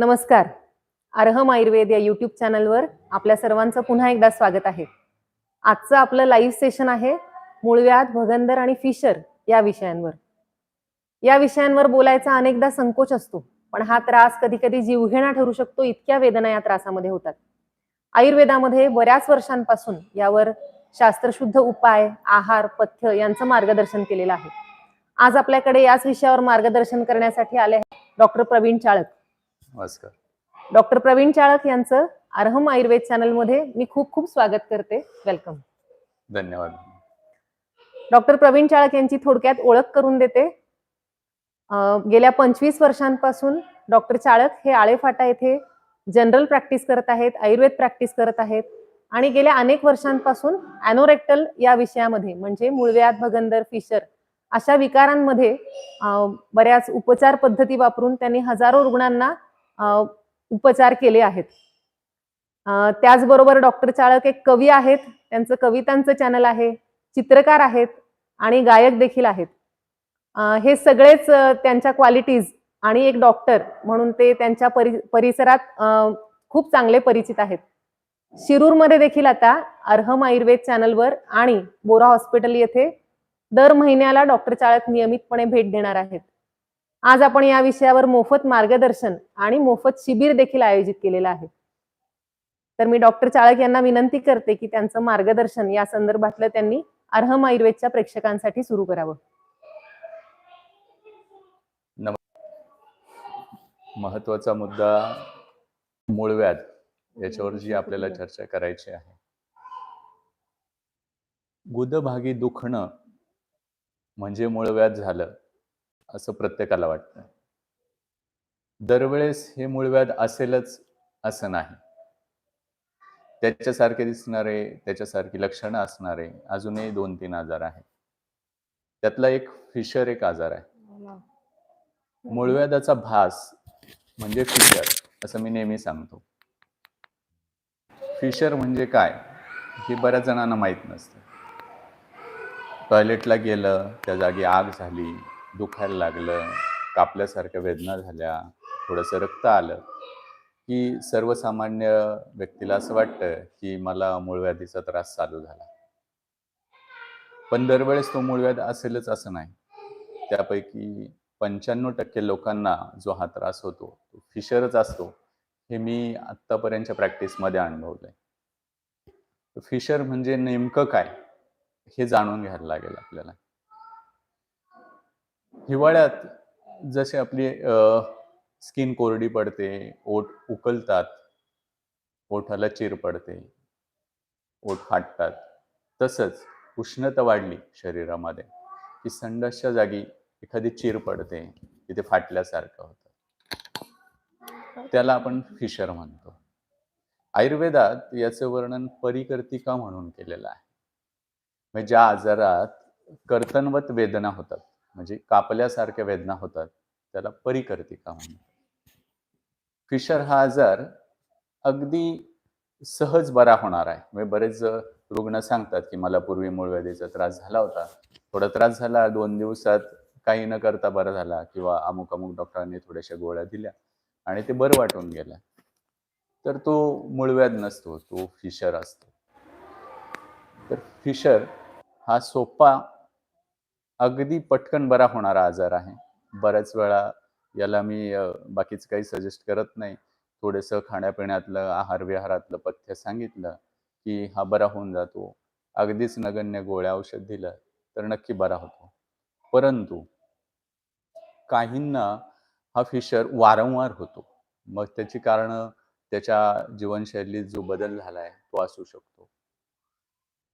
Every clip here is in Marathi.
नमस्कार. अर्हम आयुर्वेद या युट्यूब चॅनलवर आपल्या सर्वांचं पुन्हा एकदा स्वागत आहे. आजचं आपलं लाईव्ह सेशन आहे मूळव्याध भगंदर आणि फिशर या विषयांवर. या विषयांवर बोलायचा अनेकदा संकोच असतो पण हा त्रास कधी कधी जीवघेणा ठरू शकतो इतक्या वेदना या त्रासामध्ये होतात. आयुर्वेदामध्ये बऱ्याच वर्षांपासून यावर शास्त्रशुद्ध उपाय आहार पथ्य यांचं मार्गदर्शन केलेलं आहे. आज आपल्याकडे याच विषयावर मार्गदर्शन करण्यासाठी आले आहेत डॉक्टर प्रवीण चाळक. नमस्कार. डॉक्टर प्रवीण चाळक यांचं अर्हम आयुर्वेद चॅनलमध्ये मी खूप खूप स्वागत करते. वेलकम धन्यवाद. डॉक्टर प्रवीण चाळक यांची थोडक्यात ओळख करून देते. गेल्या पंचवीस वर्षांपासून डॉक्टर चाळक हे आळेफाटा येथे जनरल प्रॅक्टिस करत आहेत आयुर्वेद प्रॅक्टिस करत आहेत आणि गेल्या अनेक वर्षांपासून अॅनोरेक्टल या विषयामध्ये म्हणजे मूळव्याध भगंदर फिशर अशा विकारांमध्ये बऱ्याच उपचार पद्धती वापरून त्यांनी हजारो रुग्णांना उपचार केले आहेत. त्याचबरोबर डॉक्टर चाळक एक कवी आहेत. त्यांचं कवितांचं चॅनल आहे चित्रकार आहेत आणि गायक देखील आहेत. हे सगळेच त्यांच्या क्वालिटीज आणि एक डॉक्टर म्हणून ते त्यांच्या परि परिसरात खूप चांगले परिचित आहेत. शिरूरमध्ये देखील आता अर्हम आयुर्वेद चॅनलवर आणि बोरा हॉस्पिटल येथे दर महिन्याला डॉक्टर चाळक नियमितपणे भेट देणार आहेत. आज आपण या विषयावर मोफत मार्गदर्शन आणि मोफत शिबिर देखील आयोजित केलेलं आहे. तर मी डॉक्टर चाळक यांना विनंती करते की त्यांचं मार्गदर्शन या संदर्भातलं त्यांनी अर्हम आयुर्वेदच्या प्रेक्षकांसाठी सुरू करावं. महत्त्वाचा मुद्दा मूळव्याध याच्यावर जी आपल्याला चर्चा करायची आहे. गुदभागी दुखणं म्हणजे मूळव्याध झालं. असं प्रत्येकाला वाटतं. दरवेळेस हे मूळव्याध असेलच असं नाही. त्याच्यासारखे दिसणारे त्याच्यासारखी लक्षणं असणारे अजूनही दोन तीन आजार आहेत. त्यातला एक फिशर एक आजार आहे. मूळव्याधाचा भास म्हणजे फिशर असं मी नेहमी सांगतो. फिशर म्हणजे काय हे बऱ्याच जणांना माहीत नसतं. टॉयलेटला गेलं त्या जागी आग झाली दुखायला लागलं कापल्यासारख्या वेदना झाल्या थोडंसं रक्त आलं की सर्वसामान्य व्यक्तीला असं वाटतं की मला मूळव्याधीचा त्रास चालू झाला. पण दरवेळेस तो मूळव्याध असेलच असं नाही. त्यापैकी पंच्याण्णव टक्के लोकांना जो हा त्रास होतो तो फिशरच असतो हे मी आत्तापर्यंतच्या प्रॅक्टिसमध्ये अनुभवलंय. फिशर म्हणजे नेमकं काय हे जाणून घ्यायला लागेल आपल्याला. हिवाळ्यात जसे आपली स्किन कोरडी पडते ओठ उकलतात ओठाला चिर पडते ओठ फाटतात तसंच उष्णता वाढली शरीरामध्ये की संडासच्या जागी एखादी चिर पडते तिथे फाटल्यासारखं होतं. त्याला आपण फिशर म्हणतो. आयुर्वेदात याचं वर्णन परिकर्तिका म्हणून केलेलं आहे. म्हणजे ज्या आजारात कर्तनवत वेदना होतात म्हणजे कापल्यासारख्या वेदना होतात त्याला परिकर्तिका म्हणतात. फिशर हा आजार अगदी सहज बरा होणार आहे. म्हणजे बरेच रुग्ण सांगतात की मला पूर्वी मूळव्याधीचा त्रास झाला होता. थोडा त्रास झाला दोन दिवसात काही न करता बरा झाला किंवा अमुक अमुक डॉक्टरांनी थोड्याशा गोळ्या दिल्या आणि ते बरं वाटून गेलं. तर तो मूळव्याध नसतो तो फिशर असतो. तर फिशर हा सोपा अगदी पटकन बरा होणारा आजार आहे. बऱ्याच वेळा याला मी बाकीचं काही सजेस्ट करत नाही. थोडंसं खाण्यापिण्यातलं आहार विहारातलं पथ्य सांगितलं की हा बरा होऊन जातो. अगदीच नगण्य गोळ्या औषध दिलं तर नक्की बरा होतो. परंतु काहींना हा फिशर वारंवार होतो. मग त्याची कारणं त्याच्या जीवनशैलीत जो बदल झाला आहे तो असू शकतो.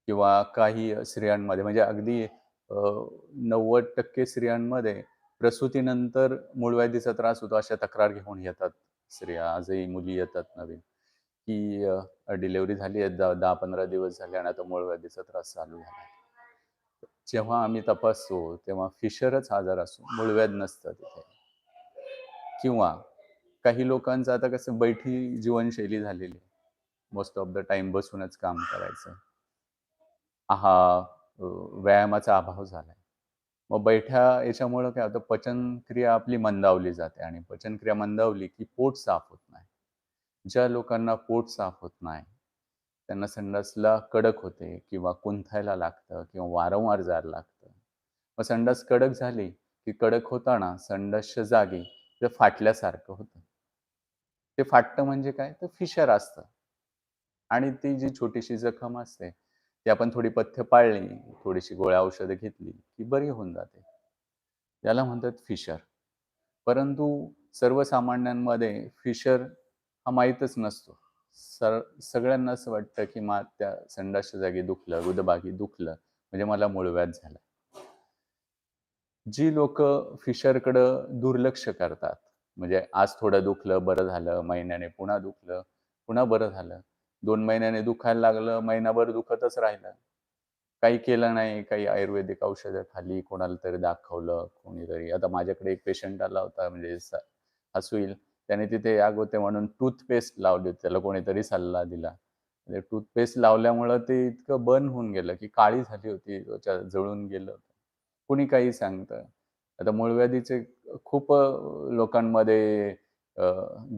किंवा काही स्त्रियांमध्ये म्हणजे अगदी नव्वद टक्के स्त्रियांमध्ये प्रसूतीनंतर मूळव्याधीचा त्रास होतो अशा तक्रार घेऊन येतात स्त्रिया. आजही मुली येतात नवीन. की डिलेवरी झाली आहे. दहा दहा पंधरा दिवस झाले आणि आता मूळव्याधीचा त्रास चालू झाला जेव्हा आम्ही तपासतो तेव्हा फिशरच आजार असतो मूळव्याध नसतं तिथे किंवा काही लोकांचं आता कसं बैठी जीवनशैली झालेली मोस्ट ऑफ द टाइम बसूनच काम करायचं. हा व्यायामाचा अभाव झालाय. मग बैठ्या याच्यामुळं काय होतं पचनक्रिया आपली मंदावली जाते आणि पचनक्रिया मंदावली की पोट साफ होत नाही. ज्या लोकांना पोट साफ होत नाही त्यांना संडासला कडक होते किंवा कुंथायला लागतं किंवा वारंवार जायला लागतं. मग संडास कडक झाली की कडक होताना संडासच्या जागी ते फाटल्यासारखं होतं. ते फाटतं म्हणजे काय? तर फिशर असतं. आणि ती जी छोटीशी जखम असते ती आपण थोडी पथ्य पाळली थोडीशी गोळ्या औषधं घेतली की बरी होऊन जाते. याला म्हणतात फिशर. परंतु सर्वसामान्यांमध्ये फिशर हा माहीतच नसतो. सर सगळ्यांना असं वाटतं की मा त्या संडासच्या जागी दुखलं गुदबागी दुखलं म्हणजे मला मूळव्याध झालं. जी लोक फिशरकडं दुर्लक्ष करतात म्हणजे आज थोडं दुखलं बरं झालं महिन्याने पुन्हा दुखलं पुन्हा बरं झालं दोन महिन्याने दुखायला लागलं महिनाभर दुखतच राहिलं. काही केलं नाही काही आयुर्वेदिक औषधं खाली कोणाला तरी दाखवलं कोणीतरी. आता माझ्याकडे एक पेशंट आला होता म्हणजे स- हसू येईल त्याने तिथे याग होते म्हणून टूथपेस्ट लावली होती त्याला कोणीतरी सल्ला दिला. म्हणजे टूथपेस्ट लावल्यामुळं ते इतकं बर्न होऊन गेलं की काळी झाली होती त्वचा जळून गेलं कुणी काही सांगतं. आता मूळव्याधीचे खूप लोकांमध्ये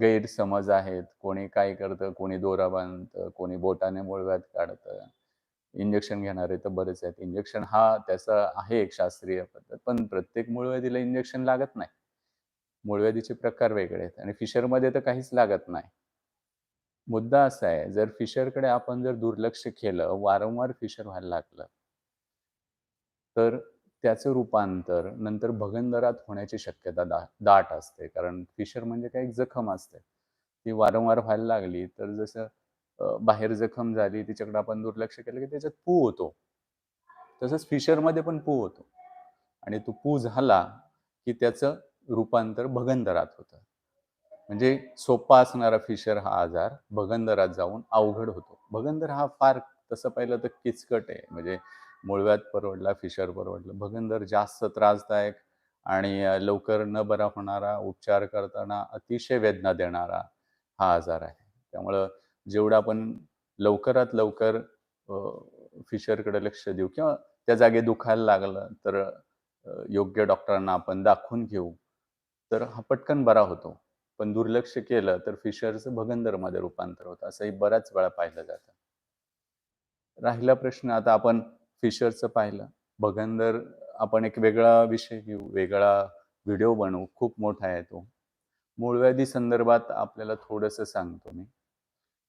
गैरसमज आहेत. कोणी काय करतं कोणी दोरा बांधतं कोणी बोटाने मुळव्यात काढतं. इंजेक्शन घेणारे तर बरेच आहेत. इंजेक्शन हा त्याचा आहे एक शास्त्रीय पद्धत पण प्रत्येक मूळव्याधीला इंजेक्शन लागत नाही. मूळव्याधीचे प्रकार वेगळे आहेत आणि फिशरमध्ये तर काहीच लागत नाही. मुद्दा असा आहे जर फिशरकडे आपण जर दुर्लक्ष केलं वारंवार फिशर व्हायला लागलं तर त्याचं रूपांतर नंतर भगंदरात होण्याची शक्यता दा दाट असते. कारण फिशर म्हणजे काय? एक जखम असते. ती वारंवार व्हायला लागली तर जसं बाहेर जखम झाली तिच्याकडे आपण दुर्लक्ष केलं की त्याच्यात पू होतो. तसंच फिशरमध्ये पण पू होतो. आणि तो पू झाला की त्याचं रूपांतर भगंदरात होतं. म्हणजे सोपा असणारा फिशर हा आजार भगंदरात जाऊन अवघड होतो. भगंदर हा फार तसं पाहिलं तर किचकट आहे. म्हणजे मुळव्यात परवडला फिशर परवडलं. भगंदर जास्त त्रासदायक आणि लवकर न बरा होणारा उपचार करताना अतिशय वेदना देणारा हा आजार आहे. त्यामुळं जेवढं आपण लवकरात लवकर फिशरकडे लक्ष देऊ किंवा त्या जागे दुखायला लागलं तर योग्य डॉक्टरांना आपण दाखवून घेऊ तर हा पटकन बरा होतो. पण दुर्लक्ष केलं तर फिशरचं भगंदरमध्ये रूपांतर होतं. असंही बऱ्याच वेळा पाहिलं जातं. राहिला प्रश्न आता आपण फिशरचं पाहिलं. भगंदर आपण एक वेगळा विषय घेऊ वेगळा व्हिडिओ बनवू. खूप मोठा आहे तो. मूळव्याधी संदर्भात आपल्याला थोडंसं सांगतो मी.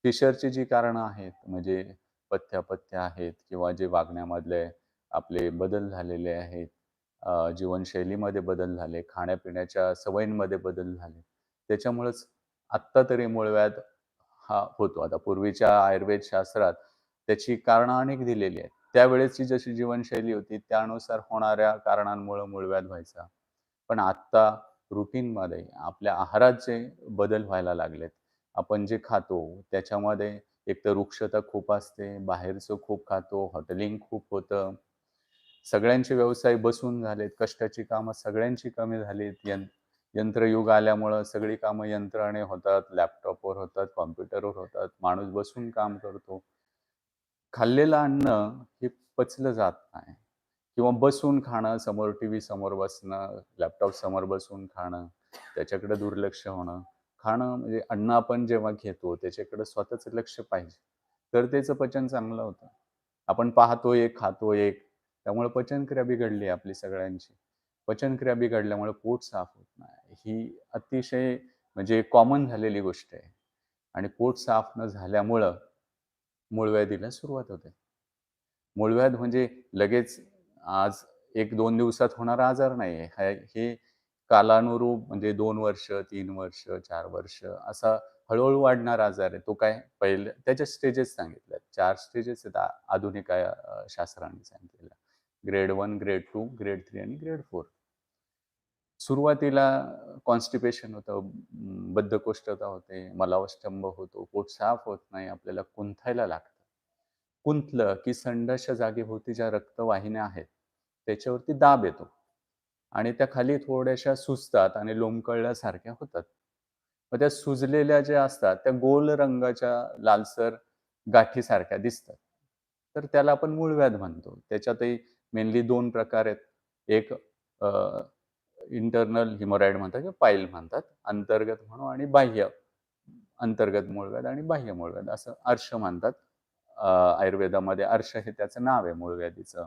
फिशरची जी कारणं आहेत म्हणजे पथ्यापथ्य आहेत किंवा जे वागण्यामधले आपले बदल झालेले आहेत जीवनशैलीमध्ये बदल झाले खाण्यापिण्याच्या सवयींमध्ये बदल झाले त्याच्यामुळेच आत्ता तरी मूळव्याध हा होतो. आता पूर्वीच्या आयुर्वेद शास्त्रात त्याची कारणं अनेक दिलेली आहेत. त्यावेळेसची जशी जीवनशैली होती त्यानुसार होणाऱ्या कारणांमुळे मूळव्याध व्हायचा. पण आत्ता रुटीनमध्ये आपल्या आहारात जे बदल व्हायला लागलेत. आपण जे खातो त्याच्यामध्ये एक तर वृक्षता खूप असते बाहेरचं खूप खातो हॉटेलिंग खूप होतं. सगळ्यांचे व्यवसाय बसून झालेत कष्टाची कामं सगळ्यांची कमी झालीत. यं यंत्रयुग आल्यामुळं सगळी कामं यंत्राने होतात लॅपटॉपवर होतात कॉम्प्युटरवर होतात माणूस बसून काम करतो. खाल्लेलं अन्न हे पचलं जात नाही. किंवा बसून खाणं समोर टी व्ही समोर बसणं लॅपटॉप समोर बसून खाणं त्याच्याकडे दुर्लक्ष होणं. खाणं म्हणजे अन्न आपण जेव्हा घेतो त्याच्याकडे स्वतःचं लक्ष पाहिजे. तर त्याचं पचन चांगलं होतं. आपण पाहतो एक खातो एक त्यामुळे पचनक्रिया बिघडली आपली सगळ्यांची. पचनक्रिया बिघडल्यामुळे पोट साफ होत नाही. ही अतिशय म्हणजे कॉमन झालेली गोष्ट आहे. आणि पोट साफ न झाल्यामुळं मूळव्याधीला सुरुवात होते. मूळव्याध म्हणजे लगेच आज एक दोन दिवसात होणारा आजार नाही आहे. हे कालानुरूप म्हणजे दोन वर्ष तीन वर्ष चार वर्ष असा हळूहळू वाढणारा आजार आहे. तो काय पहिले त्याच्या स्टेजेस सांगितल्या चार स्टेजेस आहेत आधुनिक शास्त्रांनी शास्त्राने सांगितलेल्या. Grade one grade two grade three आणि ग्रेड फोर. सुरुवातीला कॉन्स्टिपेशन होतं बद्धकोष्ठता होते मलावस्तंभ होतो पोट साफ होत नाही आपल्याला कुंथायला लागतं. कुंथलं की संडासच्या जागेभोवती ज्या रक्तवाहिन्या आहेत त्याच्यावरती दाब येतो. आणि त्या खाली थोड्याशा सुजतात आणि लोंबकळल्यासारख्या होतात. मग त्या सुजलेल्या ज्या असतात त्या गोल रंगाच्या लालसर गाठीसारख्या दिसतात. तर त्याला आपण मूळव्याध म्हणतो. त्याच्यातही मेनली दोन प्रकार आहेत. एक इंटरनल हिमोराईड म्हणतात किंवा पाईल म्हणतात अंतर्गत म्हणू आणि बाह्य अंतर्गत मूळव्याध आणि बाह्य मूळव्याध असं अर्श म्हणतात. आयुर्वेदामध्ये अर्श हे त्याचं नाव आहे मूळव्याधीचं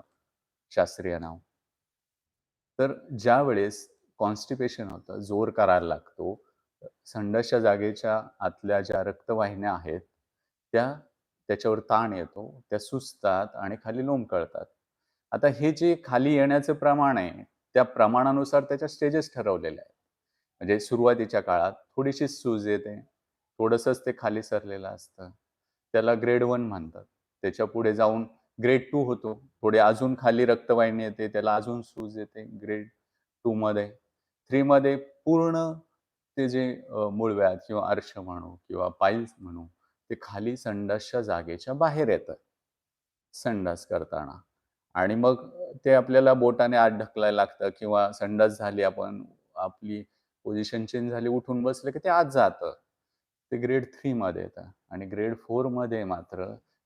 शास्त्रीय नाव. तर ज्या वेळेस कॉन्स्टिपेशन होतं जोर करायला लागतो संडासच्या जागेच्या आतल्या ज्या रक्तवाहिन्या आहेत त्या त्याच्यावर ताण येतो त्या सुचतात आणि खाली लोंबकळतात आता हे जे खाली येण्याचं प्रमाण आहे त्या प्रमाणानुसार त्याच्या स्टेजेस ठरवलेल्या आहेत. म्हणजे सुरुवातीच्या काळात थोडीशी सूज येते थोडंसंच ते खाली सरलेलं असतं. त्याला ग्रेड वन म्हणतात. त्याच्या पुढे जाऊन ग्रेड टू होतो. थोडे अजून खाली रक्तवाहिनी येते त्याला अजून सूज येते ग्रेड टू मध्ये. थ्री मध्ये पूर्ण ते जे अ, मूळव्याध किंवा अर्श म्हणू किंवा पाईल्स म्हणू ते खाली संडासच्या जागेच्या बाहेर येतं. संडास करताना. आणि मग ते आपल्याला बोटाने आत ढकलायला लागतं किंवा संडास झाली आपण आपली पोझिशन चेंज झाली उठून बसलं की ते आत जातं. ते ग्रेड थ्री मध्ये येतं आणि ग्रेड फोरमध्ये मात्र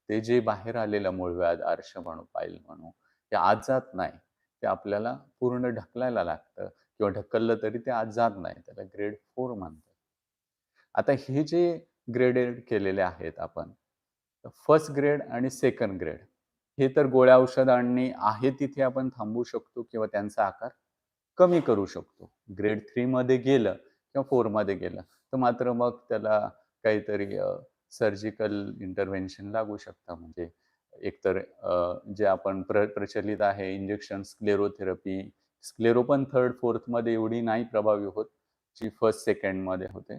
ते जे बाहेर आलेलं मूळव्याध आर्ष म्हणू पाईल म्हणू ते आत जात नाही. ते आपल्याला पूर्ण ढकलायला लागतं किंवा ढकललं तरी ते आत जात नाही. त्याला ग्रेड फोर म्हणतात. आता हे जे ग्रेडेड केलेले आहेत आपण फर्स्ट ग्रेड आणि सेकंड ग्रेड हे तर गोळ्या औषधांनी आहे तिथे आपण थांबू शकतो किंवा त्यांचा आकार कमी करू शकतो. ग्रेड थ्रीमध्ये गेलं किंवा फोरमध्ये गेलं तर मात्र मग त्याला काहीतरी सर्जिकल इंटरव्हेन्शन लागू शकतं. म्हणजे एकतर जे आपण प्र प्रचलित आहे इंजेक्शन स्क्लेरोथेरपी स्क्लेरो पण थर्ड फोर्थमध्ये एवढी नाही प्रभावी होत जी फर्स्ट सेकंडमध्ये होते.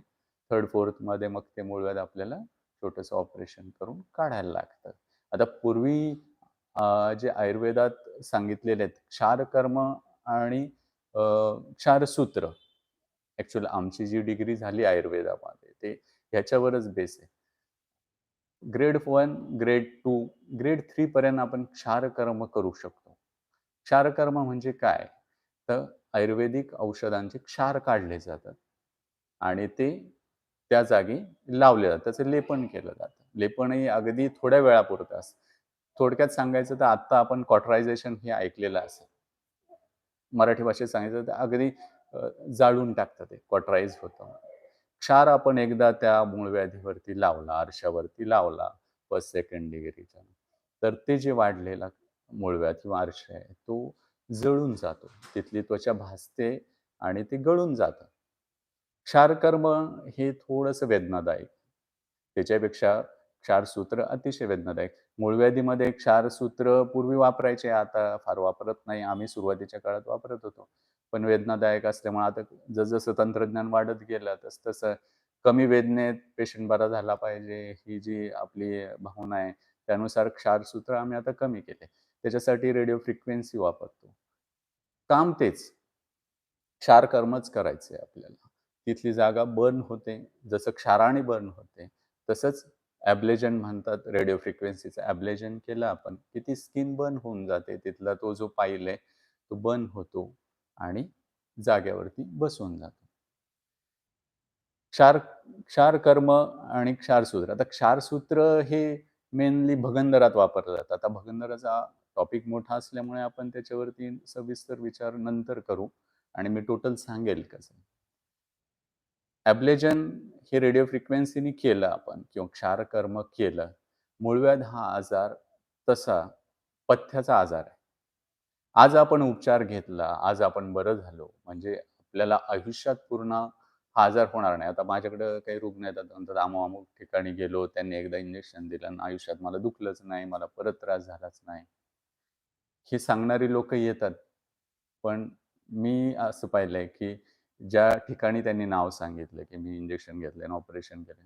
थर्ड फोर्थमध्ये मग ते मूळव्याध आपल्याला छोटंसं ऑपरेशन करून काढायला लागतं. आता पूर्वी जे आयुर्वेदात सांगितलेले आहेत क्षारकर्म आणि क्षारसूत्र. ऍक्च्युअली आमची जी डिग्री झाली आयुर्वेदामध्ये ते ह्याच्यावरच बेस आहे. Grade one grade two grade three पर्यंत आपण क्षारकर्म करू शकतो. क्षारकर्म म्हणजे काय? तर आयुर्वेदिक औषधांचे क्षार काढले जातात आणि ते त्या जागी लावले जातात. त्याचं लेपन केलं जातं. लेपनही अगदी थोड्या वेळापुरतं असतं. थोडक्यात सांगायचं तर आत्ता आपण कॉटरायझेशन हे ऐकलेलं असेल. मराठी भाषेत सांगायचं तर अगदी जाळून टाकतं ते कॉटराईज होतं क्षार आपण एकदा त्या मूळव्याधीवरती लावला आरशावरती लावला फर्स्ट सेकंड डिग्रीचा तर ते जे वाढलेला मूळव्याध किंवा आरश आहे तो जळून जातो. तिथली त्वचा भासते आणि ते गळून जातं. क्षारकर्म हे थोडंसं वेदनादायक त्याच्यापेक्षा क्षारसूत्र अतिशय वेदनादायक. मूळव्याधीमध्ये क्षारसूत्र पूर्वी वापरायचे आता फार वापरत नाही. आम्ही सुरुवातीच्या काळात वापरत होतो. पण वेदनादायक असल्यामुळे आता जसजसं तंत्रज्ञान वाढत गेलं तस तसं कमी वेदनेत पेशंट बरा झाला पाहिजे ही जी आपली भावना आहे त्यानुसार क्षारसूत्र आम्ही आता कमी केले. त्याच्यासाठी रेडिओ फ्रिक्वेन्सी वापरतो. काम तेच. क्षारकर्मच करायचे आपल्याला. तिथली जागा बर्न होते. जसं क्षाराने बर्न होते तसंच ॲब्लेजन म्हणतात रेडिओ फ्रिक्वेन्सीचं ॲब्लेजन केलं आपण की ती स्किन बर्न होऊन जाते तिथला तो जो पाईल आहे तो बर्न होतो आणि जाग्यावरती बसून जातो. क्षार क्षार कर्म आणि क्षारसूत्र. आता क्षारसूत्र हे मेनली भगंदरात वापरलं जातं. आता भगंदराचा टॉपिक मोठा असल्यामुळे आपण त्याच्यावरती सविस्तर विचार नंतर करू आणि मी टोटल सांगेल कसं. ॲब्लेजन हे रेडिओ फ्रिक्वेन्सीनी केलं आपण किंवा क्षारकर्म केलं. मूळव्याध हा आजार तसा पथ्याचा आजार आहे. आज आपण उपचार घेतला आज आपण बरं झालो म्हणजे आपल्याला आयुष्यात पूर्ण हा आजार होणार नाही. आता माझ्याकडं काही रुग्ण येतात म्हणतात अमुक अमुक ठिकाणी गेलो त्यांनी एकदा इंजेक्शन दिलं आणि आयुष्यात मला दुखलंच नाही मला परत त्रास झालाच नाही. हे सांगणारी लोक येतात. पण मी असं पाहिलंय की ज्या ठिकाणी त्यांनी नाव सांगितलं की मी इंजेक्शन घेतलं आणि ऑपरेशन केलं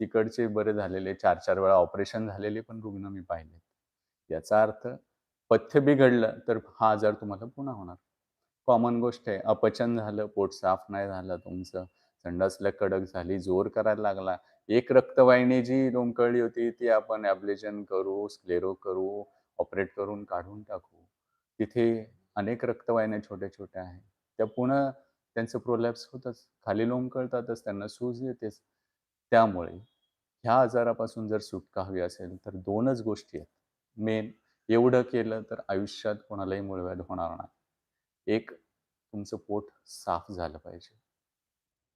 तिकडचे बरे झालेले चार चार वेळा ऑपरेशन झालेले पण रुग्ण मी पाहिले याचा अर्थ पथ्य बिघडलं तर हा आजार तुम्हाला पुन्हा होणार. कॉमन गोष्ट आहे अपचन झालं पोट साफ नाही झालं तुमचं संडासला कडक झाली जोर करायला लागला. एक रक्तवाहिनी जी लोंबकळली होती ती आपण ॲब्लेजन करू स्क्लेरो करू ऑपरेट करून काढून टाकू. तिथे अनेक रक्तवाहिन्या छोट्या छोट्या आहेत. त्या पुन्हा त्यांचं प्रोलॅप्स होतच. खाली लोंबकळतातच त्यांना सूज येतेच. त्यामुळे ह्या आजारापासून जर सुटका हवी असेल तर दोनच गोष्टी आहेत. मेन एवढं केलं तर आयुष्यात कोणालाही मूळव्याध होणार नाही. एक तुमचं पोट साफ झालं पाहिजे.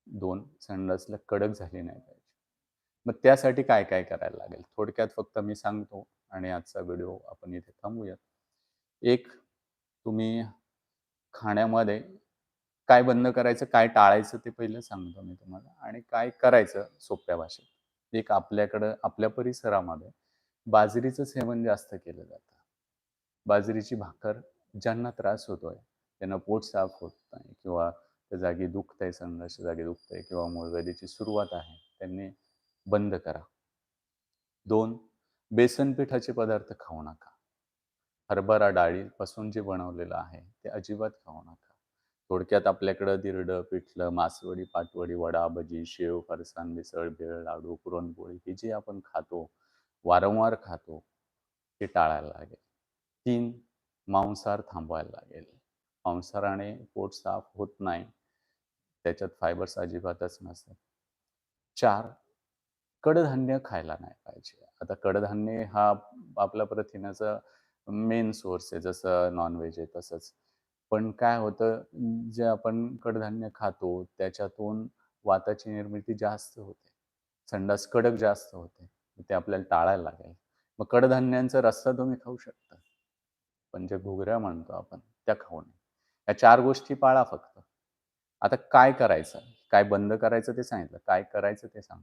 दोन संडासला कडक झाली नाही पाहिजे. मग त्यासाठी काय काय करायला लागेल? थोडक्यात फक्त मी सांगतो आणि आजचा व्हिडिओ आपण इथे थांबूयात. एक तुम्ही खाण्यामध्ये काय बंद करायचं काय टाळायचं ते पहिलं सांगतो मी तुम्हाला आणि काय करायचं सोप्या भाषेत. एक आपल्याकडं आपल्या परिसरामध्ये बाजरीचं सेवन जास्त केलं जातं. बाजरीची भाकर ज्यांना त्रास होतोय त्यांना पोट साफ होत नाही किंवा त्या जागी दुखतंय संघर्ष जागी दुखतंय किंवा मूळव्याधीची सुरुवात आहे त्यांनी बंद करा. दोन बेसन पिठाचे पदार्थ खाऊ नका. हरभरा डाळीपासून जे बनवलेलं आहे ते अजिबात खाऊ नका. थोडक्यात आपल्याकडं दिरडं पिठलं मासवडी पाटवडी वडा भजी शेव फरसाण मिसळ भेळ लाडू पुरणपोळी हे जे आपण खातो वारंवार खातो ते टाळायला लागेल. तीन मांसाहार थांबवायला लागेल. मांसाहाराने पोट साफ होत नाही. त्याच्यात फायबर्स अजिबातच नसतात. चार कडधान्य खायला नाही पाहिजे. आता कडधान्य हा आपला प्रथिनाचा मेन सोर्स आहे. जसं नॉनव्हेज आहे तसंच. पण काय होतं जे आपण कडधान्य खातो त्याच्यातून वाताची निर्मिती जास्त होते. संडास कडक जास्त होते. ते आपल्याला टाळायला लागेल मग कडधान्यांचा रस्सा तुम्ही खाऊ शकता. पण जे घुगऱ्या म्हणतो आपण त्या खाऊ नये. या चार गोष्टी पाळा फक्त. आता काय करायचं? काय बंद करायचं ते सांगितलं. काय करायचं ते सांग.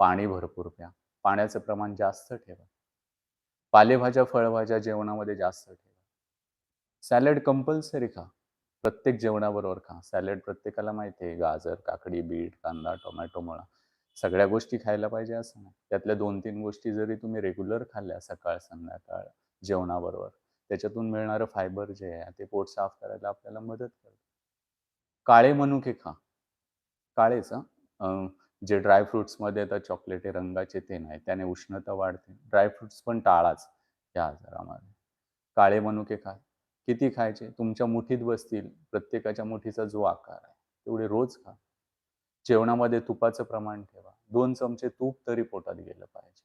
पाणी भरपूर प्या. पाण्याचं प्रमाण जास्त ठेवा. पालेभाज्या फळभाज्या जेवणामध्ये जास्त ठेवा. सॅलड कंपल्सरी खा. प्रत्येक जेवणाबरोबर खा. सॅलड प्रत्येकाला माहिती आहे गाजर काकडी बीट कांदा टोमॅटो मुळा. सगळ्या गोष्टी खायला पाहिजे असं नाही. त्यातल्या दोन तीन गोष्टी जरी तुम्ही रेग्युलर खाल्ल्या सकाळ संध्याकाळ जेवणाबरोबर त्याच्यातून मिळणारं फायबर जे आहे ते पोट साफ करायला आपल्याला मदत करते. काळे मनुके खा. काळेच जे अं, जे ड्रायफ्रुट्समध्ये येतात चॉकलेटी रंगाचे ते नाही. त्याने उष्णता वाढते. ड्रायफ्रुट्स पण टाळाच या आजारामध्ये. काळे मनुके खा. किती खायचे? तुमच्या मुठीत बसतील. प्रत्येकाच्या मुठीचा जो आकार आहे तेवढे रोज खा. जेवणामध्ये तुपाचं प्रमाण ठेवा. दोन चमचे तूप तरी पोटात गेलं पाहिजे.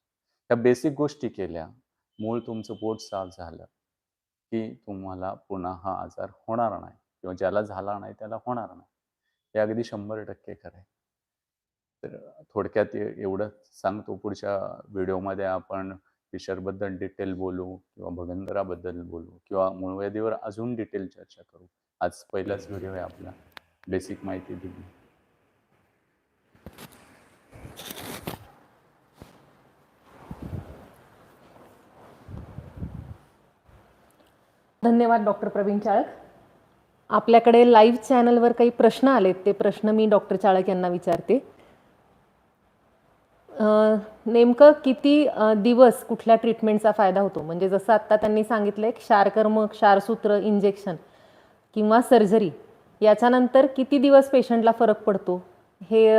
त्या बेसिक गोष्टी केल्या मूळ तुमचं पोट साफ झालं की तुम्हाला पुन्हा हा आजार होणार नाही किंवा ज्याला झाला नाही त्याला होणार नाही. हे अगदी शंभर टक्के खरं तर थोडक्यात एवढं सांगतो. पुढच्या व्हिडिओमध्ये आपण फिशरबद्दल डिटेल बोलू किंवा भगंदराबद्दल बोलू किंवा मूळव्याधीवर अजून डिटेल चर्चा करू. आज पहिलाच व्हिडिओ आहे आपला. बेसिक माहिती दिली. धन्यवाद डॉक्टर प्रवीण चाळक. आपल्याकडे लाईव्ह चॅनलवर काही प्रश्न आलेत ते प्रश्न मी डॉक्टर चाळक यांना विचारते. नेमकं किती दिवस कुठल्या ट्रीटमेंटचा फायदा होतो? म्हणजे जसं आत्ता त्यांनी सांगितलंय क्षारकर्म क्षारसूत्र इंजेक्शन किंवा सर्जरी याच्यानंतर किती दिवस पेशंटला फरक पडतो? हे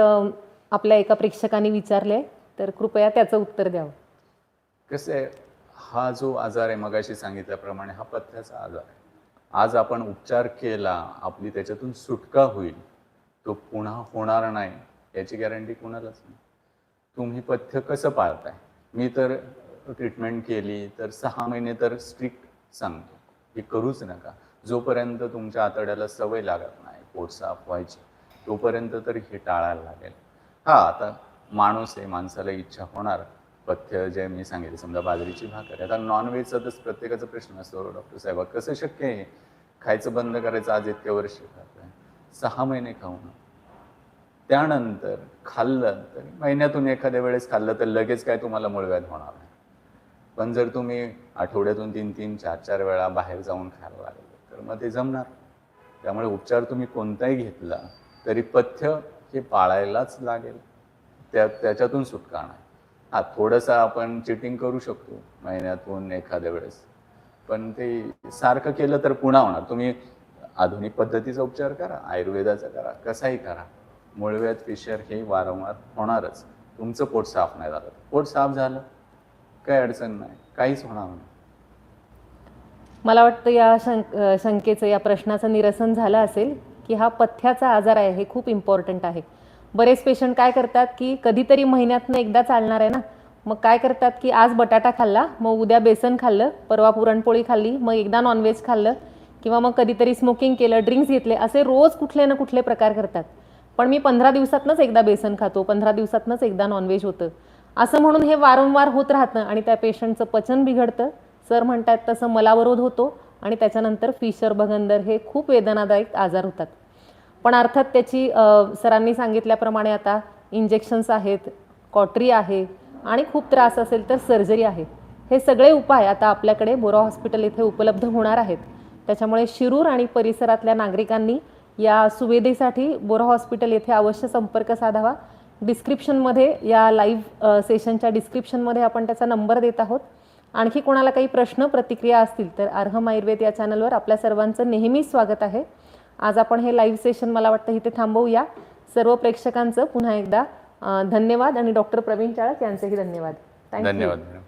आपल्या एका प्रेक्षकाने विचारले तर कृपया त्याचं उत्तर द्यावं. कसं आहे हा जो आजार आहे मगाशी सांगितल्याप्रमाणे हा पथ्याचा आजार आहे. आज आपण उपचार केला आपली त्याच्यातून सुटका होईल तो पुन्हा होणार नाही याची गॅरंटी कोणालाच नाही. तुम्ही पथ्य कसं पाळताय? मी तर ट्रीटमेंट केली तर सहा महिने तर स्ट्रिक्ट सांगतो हे करूच नका. जोपर्यंत तुमच्या आतड्याला सवय लागत नाही पोट साफ व्हायची तोपर्यंत तरी हे टाळायला लागेल. हा आता माणूस आहे माणसाला इच्छा होणार पथ्य जे मी सांगितलं समजा बाजरीची भाकर. आता नॉनव्हेजचा तर प्रत्येकाचा प्रश्न असतो डॉक्टर साहेब कसं शक्य आहे? खायचं बंद करायचं आज इतक्या वर्ष खातोय. सहा महिने खाऊ नका. त्यानंतर खाल्लं तर महिन्यातून एखाद्या वेळेस खाल्लं तर लगेच काय तुम्हाला मूळव्याध होणार नाही. पण जर तुम्ही आठवड्यातून तीन तीन चार चार वेळा बाहेर जाऊन खायला लागले तर मग ते जमणार. त्यामुळे उपचार तुम्ही कोणताही घेतला तरी पथ्य हे पाळायलाच लागेल. त्या त्याच्यातून सुटका नाही. हा थोडंसं आपण चिटिंग करू शकतो महिन्यातून एखाद्या वेळेस. पण ते सारखं केलं तर पुन्हा होणार. तुम्ही आधुनिक पद्धतीचा उपचार करा आयुर्वेदाचा करा कसाही करा. मुळव्यात फिशर हे वारंवार होणारच. तुमचं पोट साफ नाही झालं. पोट साफ झालं. काही अडचण नाही. काहीच होणार नाही. मला वाटतं या शंक शंकेचं या प्रश्नाचं निरसन झालं असेल की हा पथ्याचा आजार आहे हे खूप इम्पॉर्टंट आहे. बरेच पेशंट काय करतात की कधीतरी महिन्यातनं एकदा चालणार आहे ना. मग काय करतात की आज बटाटा खाल्ला मग उद्या बेसन खाल्लं परवा पुरणपोळी खाल्ली मग एकदा नॉनव्हेज खाल्लं किंवा मग कधीतरी स्मोकिंग केलं ड्रिंक्स घेतले असे रोज कुठले ना कुठले प्रकार करतात. पण मी पंधरा दिवसातनंच एकदा बेसन खातो पंधरा दिवसातनंच एकदा नॉनव्हेज होतं. असं म्हणून हे वारंवार होत राहतं आणि त्या पेशंटचं पचन बिघडतं. सर म्हणतात तसं मलावरोध होतो आणि त्याच्यानंतर फिशर भगंदर हे खूप वेदनादायक आजार होतात. पण अर्थात त्याची सरांनी सांगितल्याप्रमाणे आता इंजेक्शन्स आहेत कॉटरी आहे आणि खूप त्रास असेल तर सर्जरी आहे. हे सगळे उपाय आता आपल्याकडे बोरा हॉस्पिटल इथे उपलब्ध होणार आहेत. त्याच्यामुळे शिरूर आणि परिसरातल्या नागरिकांनी या सुविधेसाठी बोरा हॉस्पिटल येथे अवश्य संपर्क साधावा. डिस्क्रिप्शनमध्ये या लाईव्ह सेशनच्या डिस्क्रिप्शनमध्ये आपण त्याचा नंबर देत आहोत. आणखी कोणाला काही प्रश्न प्रतिक्रिया असतील तर अर्हम आयुर्वेद या चॅनलवर आपल्या सर्वांचं नेहमीच स्वागत आहे. आज आपण हे लाईव्ह सेशन मला वाटतं इथे थांबवूया. सर्व प्रेक्षकांचं पुन्हा एकदा धन्यवाद आणि डॉक्टर प्रवीण चाळक यांचेही धन्यवाद. थँक्यू धन्यवाद मॅडम.